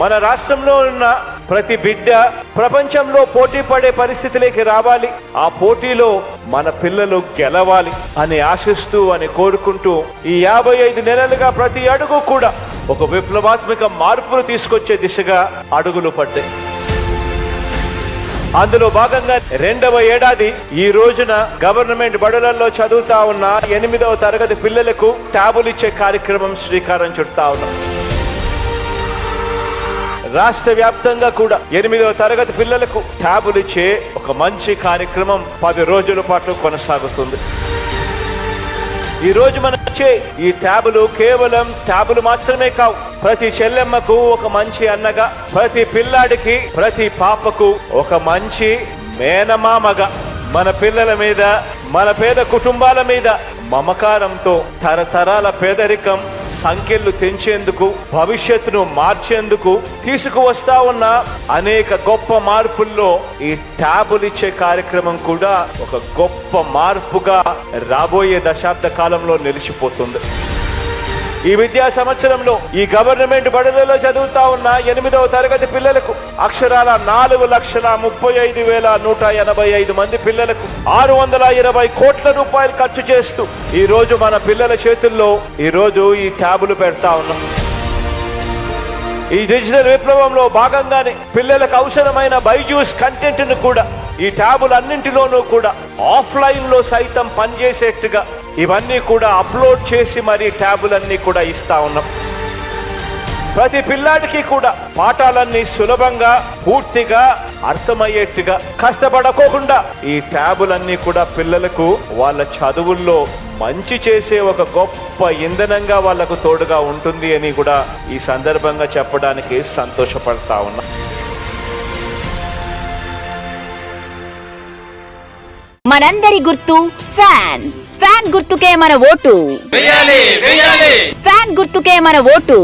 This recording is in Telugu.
మన రాష్ట్రంలో ఉన్న ప్రతి బిడ్డ ప్రపంచంలో పోటీ పడే పరిస్థితిలోకి రావాలి. ఆ పోటీలో మన పిల్లలు గెలవాలి అని ఆశిస్తూ అని కోరుకుంటూ ఈ యాభై ఐదు నెలలుగా ప్రతి అడుగు కూడా ఒక విప్లవాత్మక మార్పును తీసుకొచ్చే దిశగా అడుగులు పడ్డాయి. అందులో భాగంగా రెండవ ఏడాది ఈ రోజున గవర్నమెంట్ బడులలో చదువుతా ఉన్న ఎనిమిదవ తరగతి పిల్లలకు ట్యాబులు ఇచ్చే కార్యక్రమం శ్రీకారం చుడతా ఉన్నాం. రాష్ట్ర వ్యాప్తంగా కూడా ఎనిమిదవ తరగతి పిల్లలకు ట్యాబులు ఇచ్చే ఒక మంచి కార్యక్రమం పది రోజుల పాటు కొనసాగుతుంది. ఈ రోజు మనం వచ్చే ఈ ట్యాబులు కేవలం ట్యాబులు మాత్రమే కావు. ప్రతి చెల్లెమ్మకు ఒక మంచి అన్నగా ప్రతి పిల్లాడికి ప్రతి పాపకు ఒక మంచి మేనమామగా మన పిల్లల మీద మన పేద కుటుంబాల మీద మమకారంతో తరతరాల పేదరికం సంఖ్యలు తెంచేందుకు భవిష్యత్తును మార్చేందుకు తీసుకువస్తా ఉన్న అనేక గొప్ప మార్పుల్లో ఈ ట్యాబులు ఇచ్చే కార్యక్రమం కూడా ఒక గొప్ప మార్పుగా రాబోయే దశాబ్ద కాలంలో నిలిచిపోతుంది. ఈ విద్యా సంవత్సరంలో ఈ గవర్నమెంట్ బడులలో చదువుతా ఉన్న ఎనిమిదవ తరగతి పిల్లలకు అక్షరాల నాలుగు లక్షల ముప్పై ఐదు వేల నూట ఎనభై ఐదు మంది పిల్లలకు ఆరు వందల ఇరవై కోట్ల రూపాయలు ఖర్చు చేస్తూ ఈ రోజు మన పిల్లల చేతుల్లో ఈ రోజు ఈ ట్యాబులు పెడతా ఉన్నాం. ఈ డిజిటల్ విప్లవంలో భాగంగానే పిల్లలకు అవసరమైన బైజూస్ కంటెంట్ను కూడా ఈ ట్యాబులన్నింటిలోనూ కూడా ఆఫ్లైన్లో సైతం పనిచేసేట్టుగా ఇవన్నీ కూడా అప్లోడ్ చేసి మరి ట్యాబులన్నీ కూడా ఇస్తా ఉన్నాం. ప్రతి పిల్లాడికి కూడా పాఠాలన్నీ సులభంగా పూర్తిగా అర్థమయ్యేట్టుగా కష్టపడకోకుండా ఈ ట్యాబులన్నీ కూడా పిల్లలకు వాళ్ళ చదువుల్లో మంచి చేసే ఒక గొప్ప ఇంధనంగా వాళ్ళకు తోడుగా ఉంటుంది అని కూడా ఈ సందర్భంగా చెప్పడానికి సంతోషపడతా ఉన్నా. మనందరి గుర్తు ఫ్యాన్. ఫ్యాన్ గుర్తుకే మన ఓటు. ఫ్యాన్ గుర్తుకే మన ఓటు.